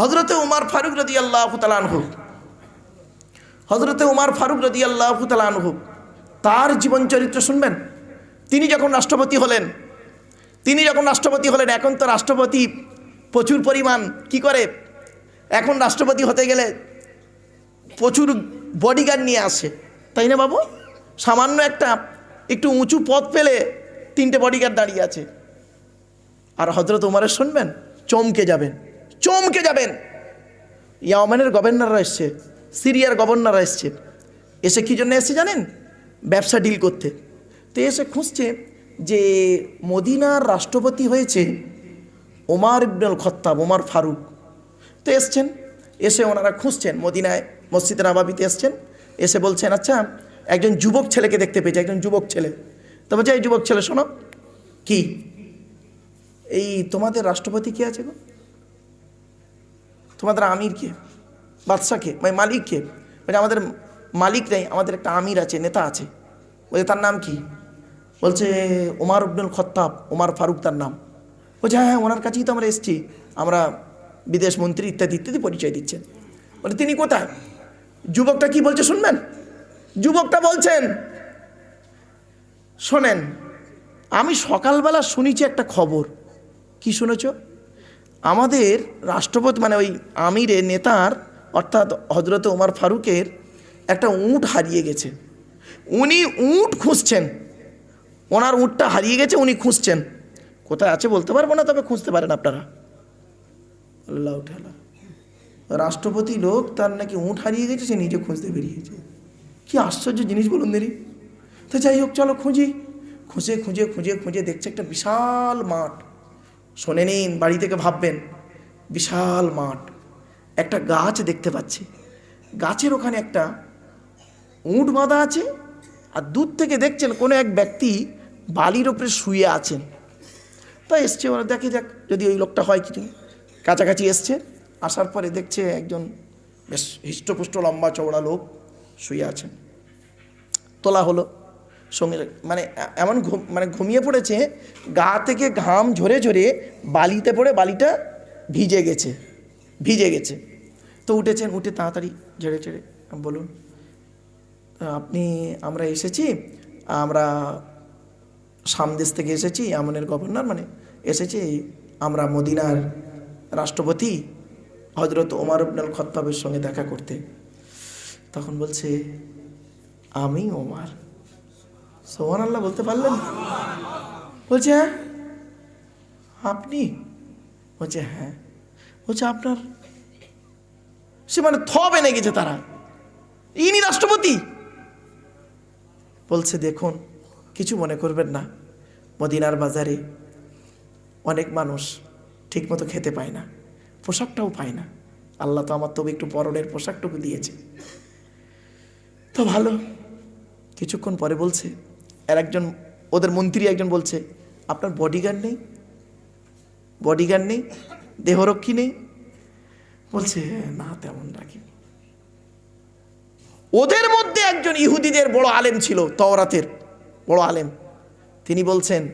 হজরতে উমার ফারুক রদি আল্লাহ তালানহু হজরতে উমার ফারুক রদি আল্লাহ তালানহু তার জীবন চরিত্র শুনবেন? তিনি যখন রাষ্ট্রপতি হলেন, তিনি যখন রাষ্ট্রপতি হলেন, এখন তো রাষ্ট্রপতি প্রচুর পরিমাণ, কি করে? এখন রাষ্ট্রপতি হতে গেলে প্রচুর বডিগার্ড নিয়ে আসে, তাই না বাবু? সামান্য একটা একটু উঁচু পথ পেলে তিনটে বডিগার্ড দাঁড়িয়ে আছে। আর হজরত উমারের শুনবেন? চমকে যাবেন। চমকে যাবেন। ইয়ামানের গভর্নররা এসছে, সিরিয়ার গভর্নররা এসছে। এসে কী জন্য এসছে জানেন? ব্যবসা ডিল করতে। তো এসে খুঁজছে যে মদিনার রাষ্ট্রপতি হয়েছে ওমার ইবনুল খত্তাব ওমার ফারুক। তো এসছেন, এসে ওনারা খুঁজছেন, মদিনায়, মসজিদ নাবাবিতে এসছেন। এসে বলছেন আচ্ছা একজন যুবক ছেলেকে দেখতে পেয়েছে, একজন যুবক ছেলে। তো বলছে, এই যুবক ছেলে শোনো, কি? এই তোমাদের রাষ্ট্রপতি কে আছে গো? তোমাদের আমির কে বাদশাহ কে মানে মালিক কে বলছে আমাদের মালিক নেই, আমাদের একটা আমির আছে, নেতা আছে। বলছে, তার নাম কি? বলছে ওমার আব্দুল খত্তাব ওমার ফারুক তার নাম। বলছে হ্যাঁ হ্যাঁ ওনার কাছেই তো আমরা এসেছি। আমরা বিদেশ মন্ত্রী ইত্যাদি ইত্যাদি পরিচয় দিচ্ছেন। বলে, তিনি কোথায়? যুবকটা কি বলছে, শুনবেন? যুবকটা বলছেন, শোনেন, আমি সকালবেলা শুনেছি একটা খবর। কি শুনেছ? আমাদের রাষ্ট্রপতি মানে ওই আমিরের নেতার, অর্থাৎ হজরত ওমর ফারুকের একটা উঁট হারিয়ে গেছে। উনি উঁট খুঁজছেন। ওনার উঁটটা হারিয়ে গেছে, উনি খুঁজছেন। কোথায় আছে বলতে পারব না, তবে খুঁজতে পারেন আপনারা। আল্লাহ ঠালা রাষ্ট্রপতি লোক তার নাকি উঁট হারিয়ে গেছে, সে নিজে খুঁজতে বেরিয়েছে। কি আশ্চর্য জিনিস বলুন দেরি। তো যাই হোক, চলো খুঁজি। খুঁজে খুঁজে খুঁজে খুঁজে দেখছে একটা বিশাল মাঠ। শোনে নিন বাড়ি থেকে ভাববেন। বিশাল মাঠ। একটা গাছ দেখতে পাচ্ছি। গাছের ওখানে একটা উঁট বাঁধা আছে আর দূর থেকে দেখছেন কোনো এক ব্যক্তি বালির ওপরে শুয়ে আছেন। তাই এসছে ওরা, দেখে যাক যদি ওই লোকটা হয় কিছু। কাছাকাছি এসছে, আসার পরে দেখছে একজন বেশ হৃষ্টপুষ্ট লম্বা চওড়া লোক শুয়ে আছেন। তোলা হলো। সঙ্গে মানে এমন মানে ঘুমিয়ে পড়েছে, গা থেকে ঘাম ঝরে ঝরে বালিতে পড়ে বালিটা ভিজে গেছে ভিজে গেছে। তো উঠেছেন, উঠে তাড়াতাড়ি ঝেড়ে ঝেড়ে বলুন, আপনি, আমরা এসেছি, আমরা সামদেশ থেকে এসেছি, আমনের গভর্নর মানে এসেছি, আমরা মদিনার রাষ্ট্রপতি হজরত ওমর আব্দুল খত্তাবের সঙ্গে দেখা করতে। তখন বলছে, আমি ওমার। সোহান আল্লাহ বলতে পারলেন? বলছে হ্যাঁ। আপনি? বলছে হ্যাঁ। বলছে, আপনার সে মানে থ বেনে গেছে তারা। ইনি রাষ্ট্রপতি। বলছে, দেখুন, কিছু মনে করবেন না। মদিনার বাজারে অনেক মানুষ ঠিকমতো খেতে পায় না, পোশাকটাও পায় না। আল্লাহ তো আমার তবে একটু পরনের পোশাকটুকু দিয়েছে। তো ভালো। কিছুক্ষণ পরে বলছে আর একজন, ওদের মন্ত্রী একজন বলছে, আপনার বডিগার্ড নেই? বডিগার্ড নেই? দেহরক্ষী নেই? বলছে, না, তেমন রাখি ওদের মধ্যে একজন ইহুদিদের বড় আলেম ছিল, তওরাতের বড় আলেম। তিনি বলছেন,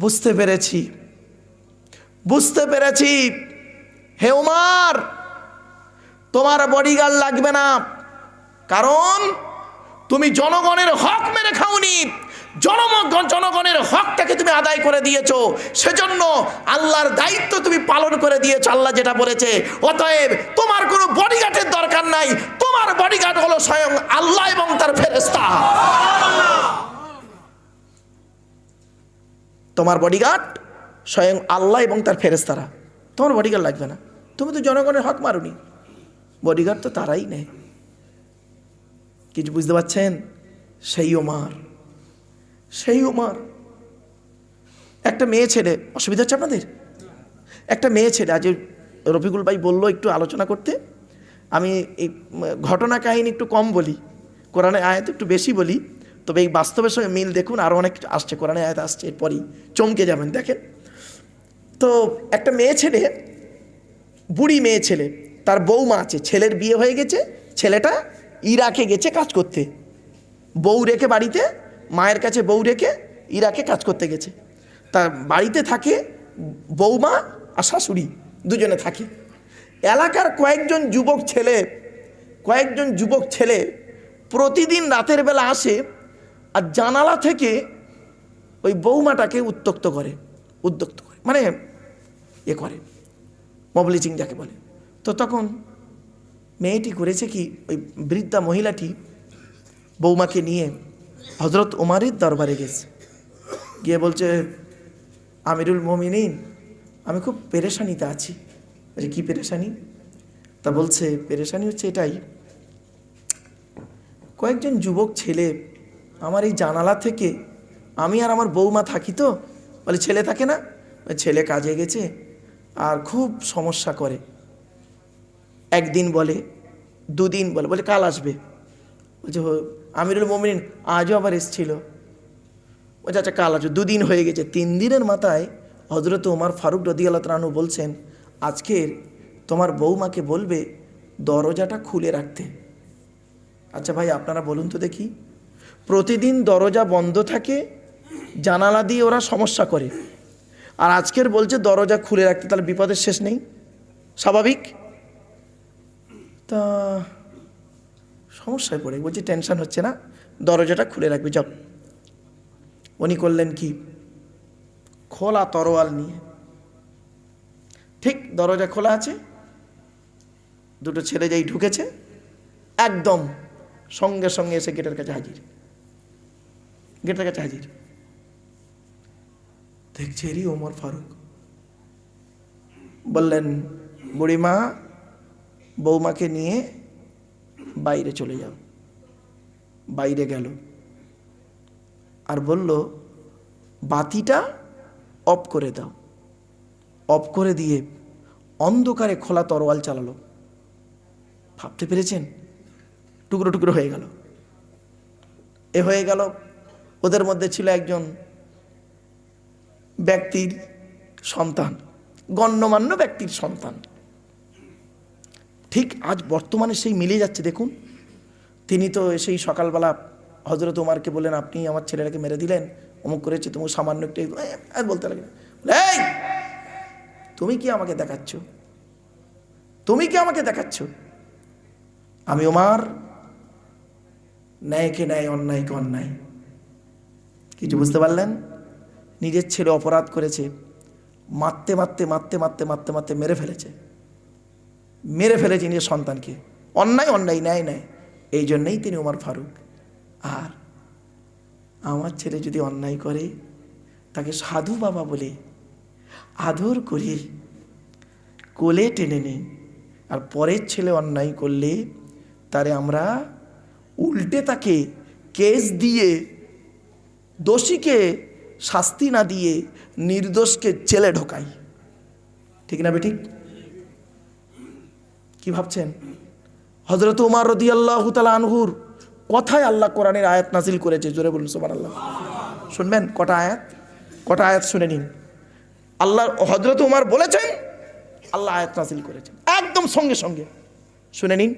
বুঝতে পেরেছি বুঝতে পেরেছি। হে উমার, তোমার বডিগার্ড লাগবে না। কারণ তুমি জনগণের হক মেরে খাওনি। জনগণ জনগণের হকটাকে তুমি আদায় করে দিয়েছ। সেজন্য আল্লাহর দায়িত্ব তুমি পালন করে দিয়েছ, আল্লাহ যেটা বলেছে। অতএব তোমার কোনো বডিগার্ডের দরকার নাই। তোমার বডিগার্ড হলো স্বয়ং আল্লাহ এবং তার ফেরেস্তা তোমার বডিগার্ড স্বয়ং আল্লাহ এবং তার ফেরেস্তারা তোমার বডিগার্ড লাগবে না। তুমি তো জনগণের হক মারুনি। বডিগার্ড তো তারাই নেয়। কিছু বুঝতে পারছেন? সেই ওমার সেই ওমার একটা মেয়ে ছেলে, অসুবিধা হচ্ছে আপনাদের? একটা মেয়ে ছেলে, আজ রফিকুল ভাই বলল একটু আলোচনা করতে, আমি এই ঘটনা কাহিনী একটু কম বলি কোরআনে আয়াত একটু বেশি বলি, তবে এই বাস্তবের সঙ্গে মিল দেখুন আরও অনেক আসছে কোরআনে আয়াত আসছে, এরপরই চমকে যাবেন, দেখেন। তো একটা মেয়ে ছেলে, বুড়ি মেয়ে ছেলে, তার বৌমা আছে, ছেলের বিয়ে হয়ে গেছে, ছেলেটা ইরাকে গেছে কাজ করতে। বউ রেখে বাড়িতে, মায়ের কাছে বউ রেখে ইরাকে কাজ করতে গেছে। তা বাড়িতে থাকে বৌমা আর শাশুড়ি, দুজনে থাকে। এলাকার কয়েকজন যুবক ছেলে, কয়েকজন যুবক ছেলে প্রতিদিন রাতের বেলা আসে আর জানালা থেকে ওই বৌমাটাকে উত্তক্ত করে উদ্যক্ত করে মানে এ করে। মবলিচিং যাকে বলে। তো তখন মেয়েটি করেছে কি? ওই বৃদ্ধা মহিলাটি বৌমাকে নিয়ে হজরত উমারের দরবারে গেছে। গিয়ে বলছে, আমিরুল মমিনিন, আমি খুব পেরেশানিতে আছি। বলছে, কী পেরেশানি? তা বলছে, পেরেশানি হচ্ছে এটাই, কয়েকজন যুবক ছেলে আমার এই জানালা থেকে, আমি আর আমার বৌমা থাকি তো? বলে, ছেলে থাকে না? ছেলে কাজে গেছে আর খুব সমস্যা করে। একদিন বলে, দুদিন বলে বলে কাল আসবে। বলছে আমিরুল মমিন আজও আবার এসছিল। বলছে আচ্ছা কাল আসবে। দুদিন হয়ে গেছে। তিন দিনের মাথায় হজরত ওমর ফারুক রদি আল্লাহ বলছেন, আজকের তোমার বৌমাকে বলবে দরজাটা খুলে রাখতে। আচ্ছা ভাই, আপনারা বলুন তো দেখি। প্রতিদিন দরজা বন্ধ থাকে, জানালা দিয়ে ওরা সমস্যা করে। আর আজকের বলছে দরজা খুলে রাখতে, তাহলে বিপদের শেষ নেই। স্বাভাবিক? তা সমস্যায় পড়ে, বলছি টেনশন হচ্ছে না, দরজাটা খুলে রাখবে, যাও। উনি করলেন কি? খোলা তরোয়াল নিয়ে, ঠিক দরজা খোলা আছে, দুটো ছেলে যেই ঢুকেছে, একদম সঙ্গে সঙ্গে এসে গেটের কাছে হাজির। গেটের কাছে হাজির। দেখছে এরই ওমর ফারুক। বললেন, বুড়িমা বৌমাকে নিয়ে বাইরে চলে যাও। বাইরে গেল। আর বলল, বাতিটা অফ করে দাও। অফ করে দিয়ে অন্ধকারে খোলা তরোয়াল চালালো। ভাবতে পেরেছেন? টুকরো টুকরো হয়ে গেল। এ হয়ে গেল, ওদের মধ্যে ছিল একজন ব্যক্তির সন্তান, গণ্যমান্য ব্যক্তির সন্তান। ঠিক আজ বর্তমানে সেই মিলে যাচ্ছে, দেখুন। তিনি তো সেই সকালবেলা হজরত উমারকে বললেন, আপনি আমার ছেলেটাকে মেরে দিলেন, অমুক করেছে তুমি সামান্য একটু বলতে লাগলেন এই, তুমি কি আমাকে দেখাচ্ছ? তুমি কি আমাকে দেখাচ্ছ? আমি ওমার ন্যায়কে ন্যায়, অন্যায়কে অন্যায়। কিছু বুঝতে পারলেন? নিজের ছেলে অপরাধ করেছে, মারতে মারতে মারতে মারতে মারতে মারতে মেরে ফেলেছে। মেরে ফেলেছে নিজের সন্তানকে। অন্যায় অন্যায়, ন্যায় ন্যায়। এই জন্যেই তিনি উমার ফারুক। আর আমার ছেলে যদি অন্যায় করে, তাকে সাধু বাবা বলে আদর করে কোলে টেনে নেই আর পরের ছেলে অন্যায় করলে তারে আমরা উল্টে তাকে কেস দিয়ে, দোষীকে শাস্তি না দিয়ে, নির্দোষকে জেলে ঢোকাই। ঠিক না, বেঠিক? কি ভাবছেন? হজরত উমার রদি আল্লাহ তালা আনহুর কথায় আল্লাহ কোরআনের আয়াত নাজিল করেছে। জোরে বলুন সোমান আল্লাহ শুনবেন? কটা আয়াত? কটা আয়াত শুনে নিন। আল্লাহ হজরত উমার বলেছেন, আল্লাহ আয়াত নাজিল করেছেন। একদম সঙ্গে সঙ্গে। শুনে নিন।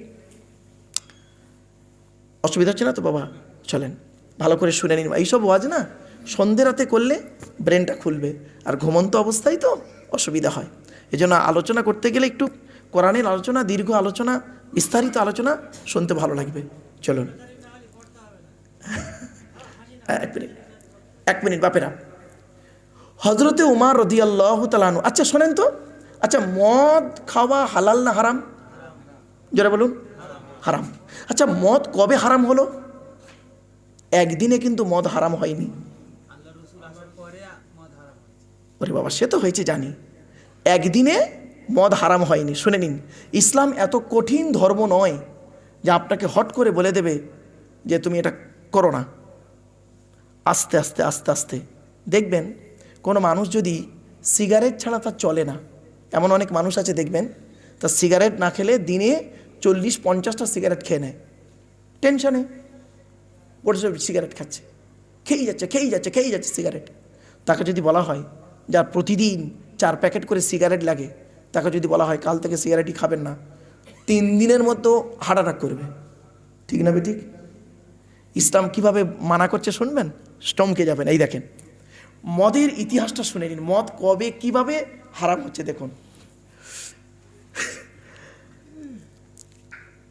অসুবিধা হচ্ছে না তো, বাবা? চলেন। ভালো করে শুনে নিন। এইসব ওয়াজ না, সন্ধে রাতে করলে ব্রেনটা খুলবে। আর ঘুমন্ত অবস্থায় তো অসুবিধা হয়। এই জন্য আলোচনা করতে গেলে একটু কোরআনের আলোচনা দীর্ঘ আলোচনা বিস্তারিত আলোচনা শুনতে ভালো লাগবে। চলুন। এক মিনিট। এক মিনিট বাপেরা। হজরতে উমার রদি আল্লাহ তালানু আচ্ছা শোনেন তো। আচ্ছা মদ খাওয়া হালাল না হারাম? যারা বলুন। হারাম। আচ্ছা মদ কবে হারাম হলো? একদিনে কিন্তু মদ হারাম হয়নি। ওরে বাবা সে তো হয়েছে জানি। একদিনে মদ হারাম হয়নি। শুনে নিন, ইসলাম এত কঠিন ধর্ম নয় যে আপনাকে হট করে বলে দেবে যে তুমি এটা করো না। আস্তে আস্তে আস্তে আস্তে। দেখবেন, কোনো মানুষ যদি সিগারেট ছাড়া তার চলে না, এমন অনেক মানুষ আছে দেখবেন তার সিগারেট না খেলে দিনে চল্লিশ, পঞ্চাশটা সিগারেট খেয়ে নেয়। টেনশনে বসে সিগারেট খাচ্ছে, খেয়েই যাচ্ছে খেয়েই যাচ্ছে খেয়েই যাচ্ছে সিগারেট। তাকে যদি বলা হয়, যার প্রতিদিন চার প্যাকেট করে সিগারেট লাগে তাকে যদি বলা হয়, কাল থেকে সিগারেটই খাবেন না। তিন দিনের মতো হার্ট অ্যাটাক করবে। ঠিক না ঠিক ইসলাম কীভাবে মানা করছে শুনবেন? স্টমকে যাবেন। এই দেখেন, মদের ইতিহাসটা শুনে নিন। মদ কবে, কীভাবে হারাম হচ্ছে দেখুন।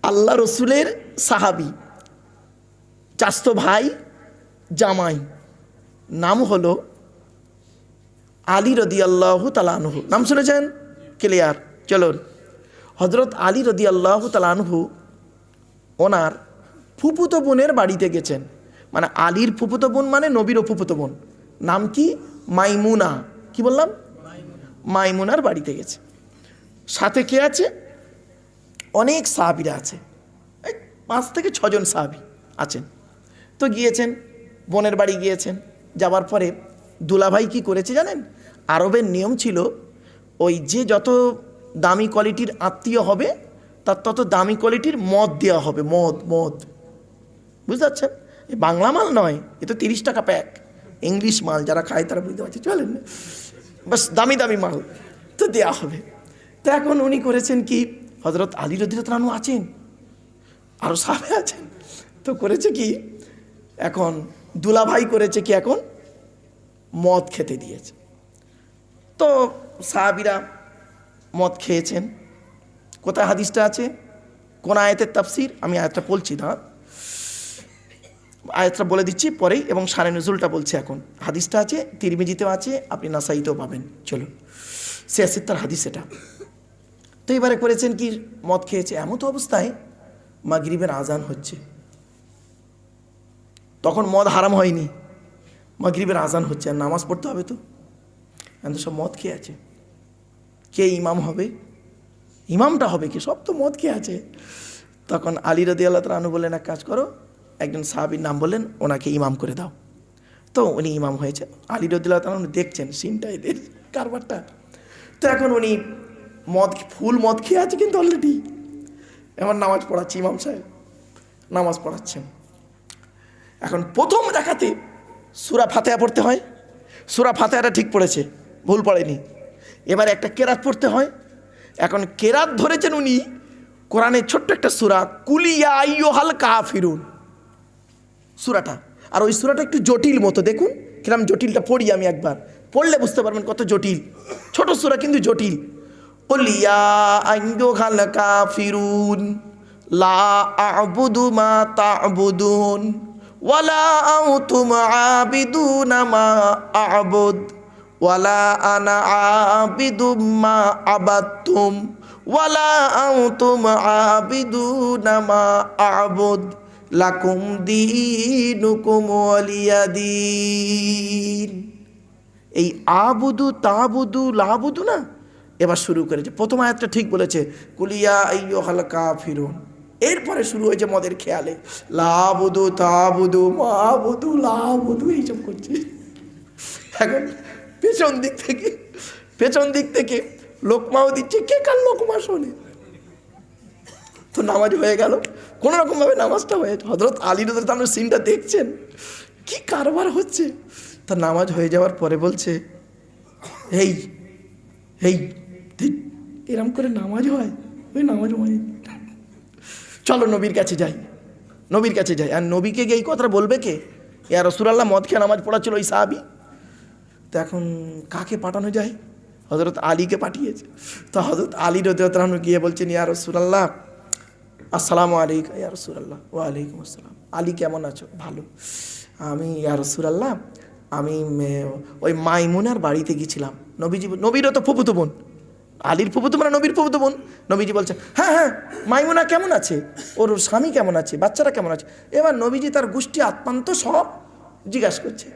আল্লাহ রসুলের সাহাবি চাস্ত ভাই, জামাই, নাম হলো আলী রদি আল্লাহ তালানহু নাম শুনেছেন? ক্লিয়ার চলুন। হজরত আলী রদি আল্লাহ তালানহু ওনার ফুপুতো বোনের বাড়িতে গেছেন। মানে আলীর ফুপুতো বোন মানে নবীর ফুপুতো বোন। নাম কি? মাইমুনা। কি বললাম? মাইমুনার বাড়িতে গেছে। সাথে কে আছে? অনেক সাহাবিরা আছে। পাঁচ থেকে ছজন সাহাবি আছেন। তো গিয়েছেন, বোনের বাড়ি গিয়েছেন। যাবার পরে দুলাভাই কি করেছে জানেন? আরবের নিয়ম ছিল ওই যে যত দামি কোয়ালিটির আত্মীয় হবে, তার তত দামি কোয়ালিটির মদ দেওয়া হবে, মদ মদ। বুঝতে পারছেন? বাংলা মাল নয়, এ তো তিরিশ টাকা প্যাক ইংলিশ মাল যারা খায় তারা বুঝতে পারছে, চলেন না। বাস, দামি দামি মাল তো দেওয়া হবে। তো এখন উনি করেছেন কি হজরত আলী রদিরতরানু আছেন আরও সামনে আছেন, তো করেছে কি, এখন দুলাভাই করেছে কি এখন, মদ খেতে দিয়েছে। তো সাহাবিরা মদ খেয়েছেন। কোথায় হাদিসটা আছে? কোন আয়াতের তাফসির? আমি আয়াতটা বলছি না আয়াতটা বলে দিচ্ছি পরেই এবং সারে নজরুলটা বলছে এখন। হাদিসটা আছে, তিরমিজিতেও আছে, আপনি নাসাইতেও পাবেন। চলুন সিয়াসির তার হাদিস এটা। তো এবারে করেছেন কি? মদ খেয়েছে। এমন তো অবস্থায় মাগরিবের আজান হচ্ছে। তখন মদ হারাম হয়নি। মাগরিবের আজান হচ্ছে। আর নামাজ পড়তে হবে তো? এখন সব মদ খেয়ে আছে। কে ইমাম হবে? ইমামটা হবে কি? সব তো মদ খেয়ে আছে। তখন আলী রদি আল্লাহ তালু বললেন, এক কাজ করো, একজন সাহাবির নাম বললেন, ওনাকে ইমাম করে দাও। তো উনি ইমাম হয়েছে। আলী রদুল্লাহ তালু দেখছেন সিনটা এদের কারবারটা। তো এখন উনি মদ ফুল মদ খেয়ে আছে কিন্তু অলরেডি এবার নামাজ পড়াচ্ছি ইমাম সাহেব। নামাজ পড়াচ্ছেন। এখন প্রথম দেখাতে সুরা ফাতেহা পড়তে হয়। সুরা ফাতেহাটা ঠিক পড়েছে। ভুল পড়েনি। এবার একটা কেরাত পড়তে হয়। এখন কেরাত ধরেছেন উনি, কোরআনের ছোট্ট একটা সুরা, কুলিয়া আইয়ো হাল কাফিরুন। সুরাটা। আর ওই সুরাটা একটু জটিল মতো, দেখুন, কিরম জটিলটা পড়ি আমি একবার। পড়লে বুঝতে পারবেন কত জটিল। ছোট সুরা কিন্তু জটিল। কুলিয়া আইয়ো হাল কাফিরুন, লা আবুদু মা তা'বুদুন ওয়ালা আনতুম আবিদুনা মা আ'বুদ। ওয়ালা আনা ওয়ালা লাকুম এই আবুদু তাবুদু লাবুদু না? এবার শুরু করেছে প্রথম আয়াতটা ঠিক বলেছে কুলিয়া হালকা ফিরুন এরপরে শুরু হয়েছে মদের খেয়ালে, লাবুদু তাবুদু মাবুদু লাবুদু, এইসব করছে। এখন পেছন দিক থেকে, পেছন দিক থেকে লোকমাও দিচ্ছে, কে কার লোকমা শোনে? তো নামাজ হয়ে গেল। কোনো রকমভাবে নামাজটা হয়ে হজরত আলী রোদের তার সিনটা দেখছেন? কি কারবার হচ্ছে? তা নামাজ হয়ে যাওয়ার পরে বলছে এই এই এরম করে নামাজ হয়? ওই নামাজ হয় চলো নবীর কাছে যাই। নবীর কাছে যাই। আর নবীকে গিয়ে এই কথাটা বলবে কে? ইয়া রসুলাল্লাহ, মদ খেয়ে নামাজ পড়াচ্ছিল ওই সাহাবি? তো এখন কাকে পাঠানো যায়? হজরত আলীকে পাঠিয়েছে। তো হজরত আলী রদান গিয়ে বলছেন, ইয়া রসুলাল্লাহ, আসসালামু আলাইকুম ইয়া রসুলাল্লাহ ওয়ালাইকুম আসসালাম। আলী কেমন আছো? ভালো। আমি, ইয়া রসুলাল্লাহ, আমি ওই মাইমুনার বাড়িতে গেছিলাম নবীজি, নবীরও তো ফুপুতো বোন। আলীর ফুপুতো মানে নবীর ফুপুতো বোন। নবীজি বলছে হ্যাঁ হ্যাঁ মাইমুনা কেমন আছে? ওর স্বামী কেমন আছে? বাচ্চারা কেমন আছে? এবার নবীজি তার গোষ্ঠী আত্মান্ত সব জিজ্ঞাসা করছে।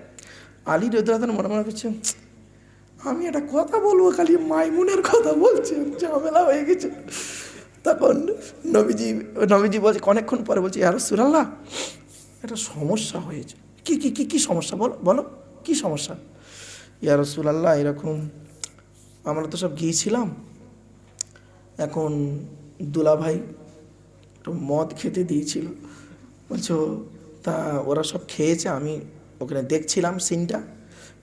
আলী রুদ্রাতন মনে মনে করছে, আমি একটা কথা বলব, খালি মাইমুনের কথা বলছে, ঝামেলা হয়ে গেছে। তখন নবীজি নবীজি বলছে, অনেকক্ষণ পরে বলছে আর সুরাল্লাহ একটা সমস্যা হয়েছে। কি কি কি কি সমস্যা? বলো বলো, কি সমস্যা? ইয়া রসুলাল্লাহ, এরকম আমরা তো সব গিয়েছিলাম। এখন দুলাভাই একটু মদ খেতে দিয়েছিল। বলছো তা ওরা সব খেয়েছে, আমি ওখানে দেখছিলাম সিনটা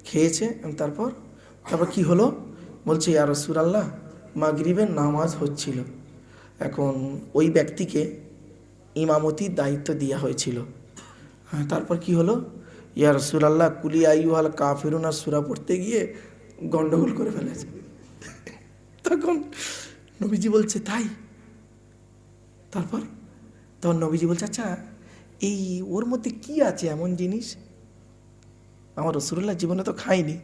খেয়েছে এবং তারপর তারপর কি হলো? বলছে, ইয়া রসুলাল্লাহ, মাগরিবের নামাজ হচ্ছিল। এখন ওই ব্যক্তিকে ইমামতির দায়িত্ব দেওয়া হয়েছিল। হ্যাঁ তারপর কি হলো? ইয়া রসুলাল্লাহ, কুলি আইহাল কাফিরুন আর সুরা পড়তে গিয়ে গন্ডগোল করে ফেলেছে। তখন নবীজি বলছে, তাই? তারপর তখন নবীজি বলছে আচ্ছা এই ওর মধ্যে কি আছে এমন জিনিস? আমার রসুল্লাহ জীবনে তো খাইনি,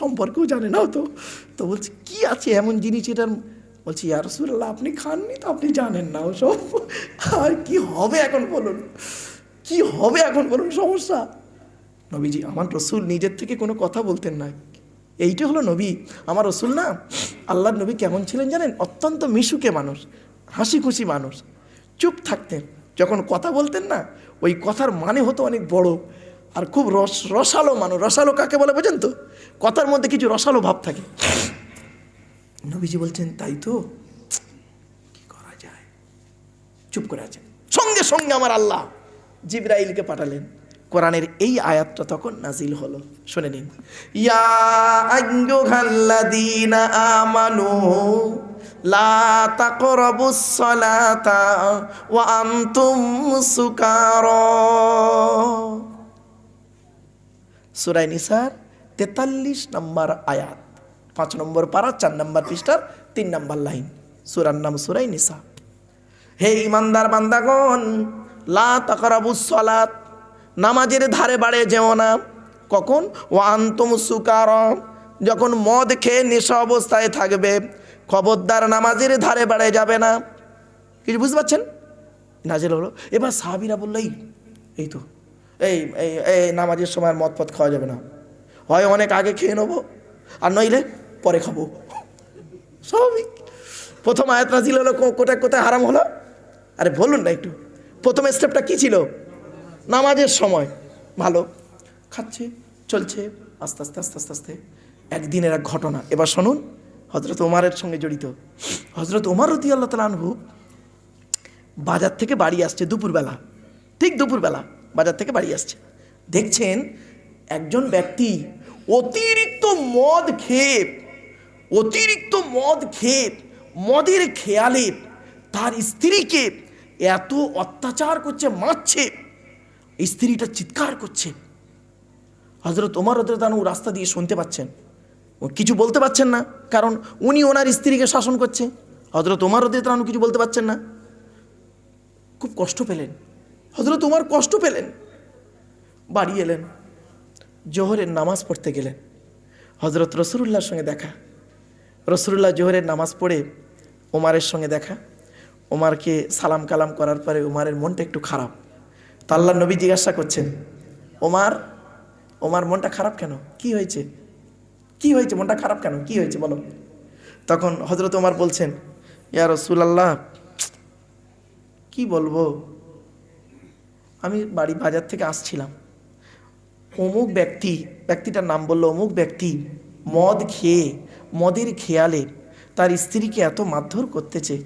সম্পর্কেও জানে না তো। তো বলছে, কি আছে এমন জিনিস এটার? বলছি, ইয়া রসুল্লাহ আপনি খাননি তো আপনি জানেন না ওসব। আর কি হবে এখন বলুন? কি হবে এখন বলুন, সমস্যা? নবীজি, আমার রসুল নিজের থেকে কোনো কথা বলতেন না। এইটা হলো নবী। আমার রসুল না, আল্লাহর নবী কেমন ছিলেন জানেন? অত্যন্ত মিশুকে মানুষ হাসি খুশি মানুষ, চুপ থাকতেন। যখন কথা বলতেন না, ওই কথার মানে হতো অনেক বড়। আর খুব রস, রসালো মানুষ। রসালো কাকে বলে বোঝেন তো? কথার মধ্যে কিছু রসালো ভাব থাকে। নবীজি বলছেন, তাই তো? কি করা যায়? চুপ করে আছেন। সঙ্গে সঙ্গে আমার আল্লাহ জিব্রাইলকে পাঠালেন। কোরআনের এই আয়াতটা তখন নাজিল হলো। শুনে নিন। ইয়া আমানু, লা ওয়া আনতুম সুকারা। সূরা নিসার 43 নম্বর আয়াত। পাঁচ নম্বর পারা, চার নম্বর পৃষ্ঠার, তিন নম্বর লাইন। সুরার নাম সুরাই নিসা। হে ইমানদার বান্দাগণ, লা নামাজের ধারে বাড়ে যেও না। কখন? ও আন্তম সুকার, যখন মদ খেয়ে নেশা অবস্থায় থাকবে, খবরদার নামাজের ধারে বাড়ে যাবে না। কিছু বুঝতে পারছেন? নাজের হলো। এবার সাহাবিরা বলল, এই এই তো এই এই নামাজের সময় মদ পথ খাওয়া যাবে না। হয় অনেক আগে খেয়ে নেব, আর নইলে পরে খাব। স্বাভাবিক। প্রথম আয়াত নাজিল হলো কোথায় কোথায় হারাম হলো? আরে বলুন না একটু। প্রথম স্টেপটা কি ছিল? নামাজের সময়। ভালো। খাচ্ছে, চলছে, আস্তে আস্তে আস্তে আস্তে আস্তে। একদিনের এক ঘটনা। এবার শুনুন হজরত ওমারের সঙ্গে জড়িত। হজরত ওমার রতি আল্লাহ তালা আনহু বাজার থেকে বাড়ি আসছে দুপুরবেলা। ঠিক দুপুরবেলা। বাজার থেকে বাড়ি আসছে। দেখছেন একজন ব্যক্তি অতিরিক্ত মদ খেয়ে, অতিরিক্ত মদ খেয়ে, মদের খেয়ালে তার স্ত্রীকে এত অত্যাচার করছে, মারছে, স্ত্রীটা চিৎকার করছে। হজরত ওমর হজরতানু রাস্তা দিয়ে শুনতে পাচ্ছেন। কিছু বলতে পারছেন না, কারণ উনি ওনার স্ত্রীকে শাসন করছে। হজরত ওমর হজরতানু কিছু বলতে পারছেন না। খুব কষ্ট পেলেন। হজরত ওমর কষ্ট পেলেন। বাড়ি এলেন। জোহরের নামাজ পড়তে গেলেন। হজরত রসুল্লাহর সঙ্গে দেখা। রসুল্লাহ জোহরের নামাজ পড়ে ওমারের সঙ্গে দেখা। ওমারকে সালাম কালাম করার পরে ওমারের মনটা একটু খারাপ। তা আল্লাহ নবী জিজ্ঞাসা করছেন ওমার ওমার মনটা খারাপ কেন? কি হয়েছে? কি হয়েছে? মনটা খারাপ কেন? কি হয়েছে? বলো। তখন হজরত ওমার বলছেন, ইয়া রসুলাল্লাহ, কি বলব? আমি বাড়ি বাজার থেকে আসছিলাম। অমুক ব্যক্তি, ব্যক্তিটার নাম বলল অমুক ব্যক্তি মদ খেয়ে, মদের খেয়ালে তার স্ত্রীকে এত মারধর করতেছে,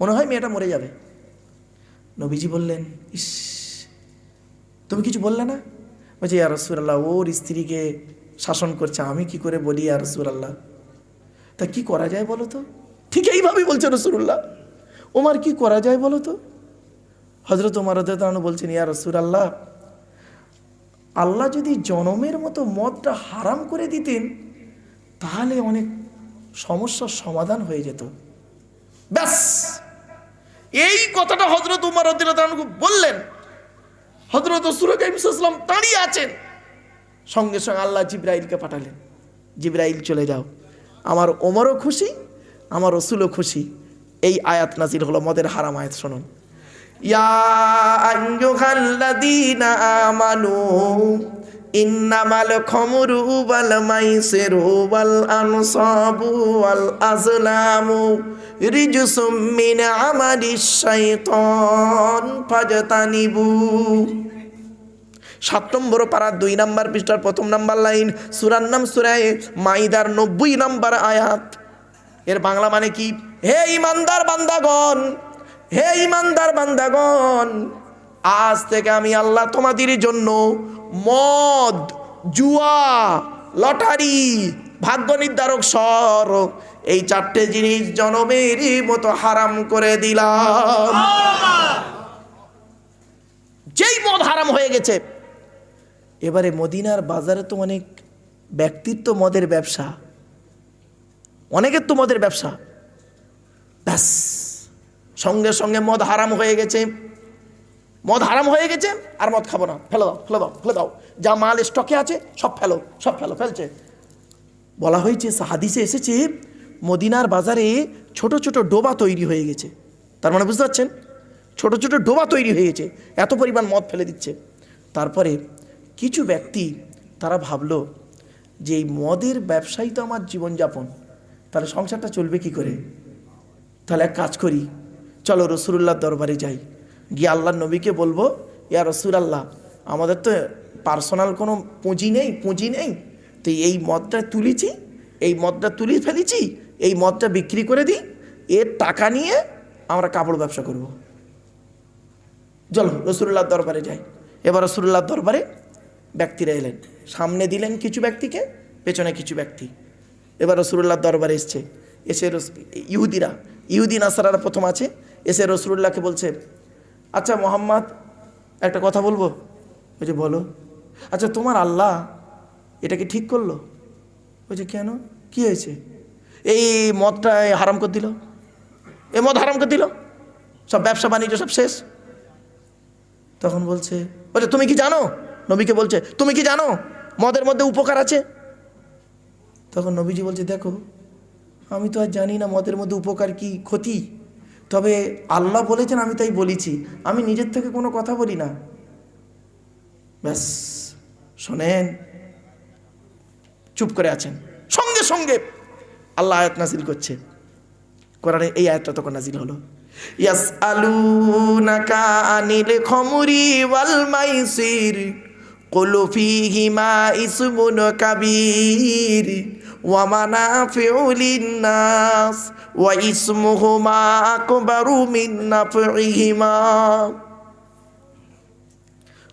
মনে হয় মেয়েটা মরে যাবে। নবীজি বললেন, ইস, তুমি কিছু বললে না? বলছি, ইয়া রসুরাল্লাহ ওর স্ত্রীকে শাসন করছে, আমি কি করে বলি, ইয়া রসুরাল্লাহ তা কি করা যায় বলো তো? ঠিক এইভাবেই বলছে রসুল্লাহ ওমার কি করা যায় বলো তো? হজরত ওমার রদানু বলছেন, ইয়া রসুরাল্লাহ আল্লাহ আল্লাহ যদি জনমের মতো মদটা হারাম করে দিতেন, তাহলে অনেক সমস্যার সমাধান হয়ে যেত। ব্যাস! এই কথাটা হজরত উমার রদিনকে বললেন। হজরত সুরকাইমসাল্লাম দাঁড়িয়ে আছেন। সঙ্গে সঙ্গে আল্লাহ জিব্রাইলকে পাঠালেন। জিব্রাইল, চলে যাও। আমার ওমরও খুশি, আমার রসুলও খুশি। এই আয়াত নাজির হলো মদের হারাম আয়াত, শুনুন। সাত নম্বর পাড়া দুই নাম্বার পৃষ্ঠার প্রথম নাম্বার লাইন, সুরার নাম সুরায় মাইদার নব্বই নাম্বার আয়াত। এর বাংলা মানে কি? হে ইমানদার বান্দাগণ হে ইমানদার বান্দাগণ, আজ থেকে আমি আল্লাহ তোমাদের জন্য মদ, জুয়া, লটারি, ভাগ্য নির্ধারক সর এই চারটে জিনিস জনমের মতো হারাম করে দিলাম। যেই মদ হারাম হয়ে গেছে। এবারে মদিনার বাজারে তো অনেক ব্যক্তিত্ব মদের ব্যবসা। অনেকের তো মদের ব্যবসা। ব্যাস। সঙ্গে সঙ্গে মদ হারাম হয়ে গেছে। মদ হারাম হয়ে গেছে আর মদ খাব না। ফেলে দাও ফেলে দাও ফেলে দাও। যা মাল স্টকে আছে, সব ফেলো সব ফেলো, ফেলছে। বলা হয়েছে, হাদিসে এসেছে, মদিনার বাজারে ছোট ছোট ডোবা তৈরি হয়ে গেছে। তার মানে বুঝতে পারছেন? ছোট ছোট ডোবা তৈরি হয়ে গেছে। এত পরিমাণ মদ ফেলে দিচ্ছে। তারপরে কিছু ব্যক্তি তারা ভাবলো যে এই মদের ব্যবসায়ী তো আমার জীবনযাপন। তাহলে সংসারটা চলবে কি করে? তাহলে এক কাজ করি। চলো রসুল্লাহর দরবারে যাই। গিয়ে আল্লাহ নবীকে বলব, ইয়া রসুল আল্লাহ আমাদের তো পার্সোনাল কোনো পুঁজি নেই পুঁজি নেই। তো এই মদটা তুলেছি, এই মদটা তুলে ফেলেছি, এই মদটা বিক্রি করে দিই। এর টাকা নিয়ে আমরা কাপড় ব্যবসা করব। চলো রসুল্লাহর দরবারে যাই। এবার রসুল্লাহর দরবারে ব্যক্তিরা এলেন। সামনে দিলেন কিছু ব্যক্তিকে, পেছনে কিছু ব্যক্তি। এবার রসুল্লাহর দরবারে এসছে। এসে ইহুদিরা, ইহুদি নাসারারা প্রথম আছে। এসে রসুল্লাহকে বলছে আচ্ছা মোহাম্মদ, একটা কথা বলব? বলছে বলো। আচ্ছা তোমার আল্লাহ এটাকে ঠিক করল? বলছে কেন? কি হয়েছে? এই মদটা হারাম করে দিল। এ মদ হারাম করে দিল? সব ব্যবসা, বাণিজ্য, সব শেষ। তখন বলছে বলছে তুমি কি জানো? নবীকে বলছে, তুমি কি জানো? মদের মধ্যে উপকার আছে? তখন নবীজি বলছে, দেখো, আমি তো আর জানি না মদের মধ্যে উপকার কি ক্ষতি। তবে আল্লাহ বলেছেন, আমি তাই বলেছি। আমি নিজের থেকে কোনো কথা বলি না। ব্যাস, শোনেন, চুপ করে আছেন। সঙ্গে সঙ্গে আল্লাহ আয়াত নাজিল করছে। কোরআনে এই আয়াতটা তখন নাজিল হলো। ইয়াস আলুনাকা আনিল খমুরি ওয়াল মাইসির, কুলু ফিহিমা ইসমুন কাবীর। লিন-নাস ওয়া ইসমুহুমা আকবারু মিন নাফইহিমা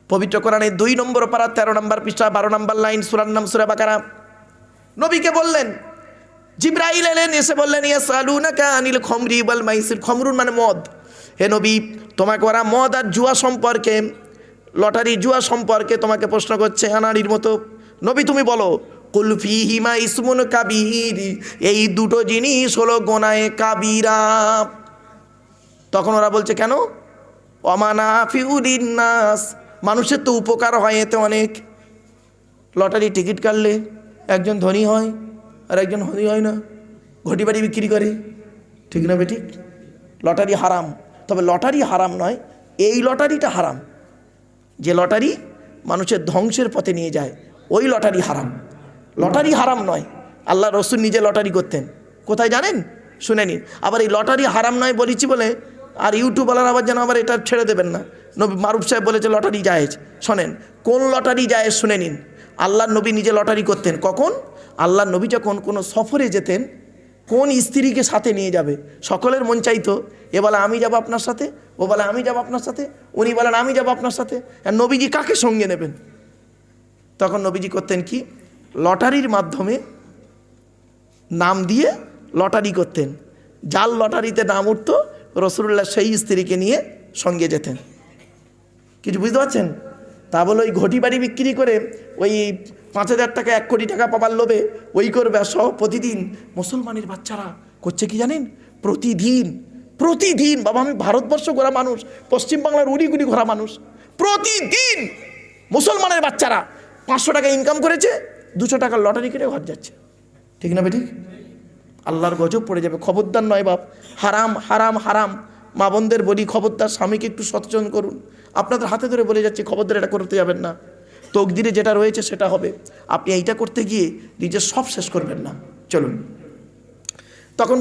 পবিত্র কোরআনে দুই নম্বর পারা তেরো নম্বর পৃষ্ঠা, বারো নম্বর লাইন, সুরার নাম সুরা বাকারা। নবীকে বললেন, জিব্রাইল এলেন, এসে বললেন ইয়া সালুনাকা আনিল খমরি বল মাইসির। খমরুন মানে মদ। হে নবী, তোমাকে ওরা মদ আর জুয়া সম্পর্কে লটারি জুয়া সম্পর্কে তোমাকে প্রশ্ন করছে, আনাড়ির মতো। নবী তুমি বলো কুলফি হিমা ইসমুন কাবির। এই দুটো জিনিস হলো গোনায় কাবিরা। তখন ওরা বলছে, কেন? অমানা ফিউরিন নাস মানুষের তো উপকার হয় এতে অনেক। লটারি টিকিট কাটলে একজন ধনী হয় আর একজন ধনী হয় না। ঘটি বাড়ি বিক্রি করে। ঠিক না বেঠিক? লটারি হারাম। তবে লটারি হারাম নয়, এই লটারিটা হারাম। যে লটারি মানুষের ধ্বংসের পথে নিয়ে যায়, ওই লটারি হারাম। লটারি হারাম নয়। আল্লাহ রসুল নিজে লটারি করতেন। কোথায় জানেন? শুনে নিন। আবার এই লটারি হারাম নয় বলেছি বলে আর ইউটিউবওয়ালার আবার যেন আবার এটা ছেড়ে দেবেন না। নবী মারুফ সাহেব বলেছে, লটারি জায়েজ। শোনেন, কোন লটারি জায়েজ শুনে নিন। আল্লাহ নবী নিজে লটারি করতেন। কখন? আল্লাহ নবী যখন কোনো সফরে যেতেন, কোন স্ত্রীকে সাথে নিয়ে যাবে? সকলের মন চাইতো, এ বলে আমি যাব আপনার সাথে, ও বলে আমি যাব আপনার সাথে, উনি বলেন আমি যাব আপনার সাথে। আর নবীজি কাকে সঙ্গে নেবেন? তখন নবীজি করতেন কি? লটারির মাধ্যমে নাম দিয়ে লটারি করতেন। জাল লটারিতে নাম উঠত রসুল্লাহ সেই স্ত্রীকে নিয়ে সঙ্গে যেতেন। কিছু বুঝতে পারছেন? তা বলে ওই ঘটি বাড়ি বিক্রি করে ওই পাঁচ হাজার টাকা, এক কোটি টাকা পাবার লোভে ওই করবে। সহ প্রতিদিন মুসলমানের বাচ্চারা করছে কি জানেন? প্রতিদিন প্রতিদিন। বাবা, আমি ভারতবর্ষ ঘোরা মানুষ, পশ্চিমবাংলার উড়ি গুড়ি ঘোরা মানুষ। প্রতিদিন মুসলমানের বাচ্চারা পাঁচশো টাকা ইনকাম করেছে দুশো টাকার লটারি কেটে ঘর যাচ্ছে। ঠিক না বেঠিক? আল্লাহর গজব পড়ে যাবে। খবরদার নয় বাপ। হারাম হারাম হারাম। মা বোনদের বলি, খবরদার স্বামীকে একটু সচেতন করুন। আপনাদের হাতে ধরে বলে যাচ্ছে, খবরদার এটা করতে যাবেন না। তকদিরে যেটা রয়েছে সেটা হবে। আপনি এইটা করতে গিয়ে নিজের সব শেষ করবেন না। চলুন।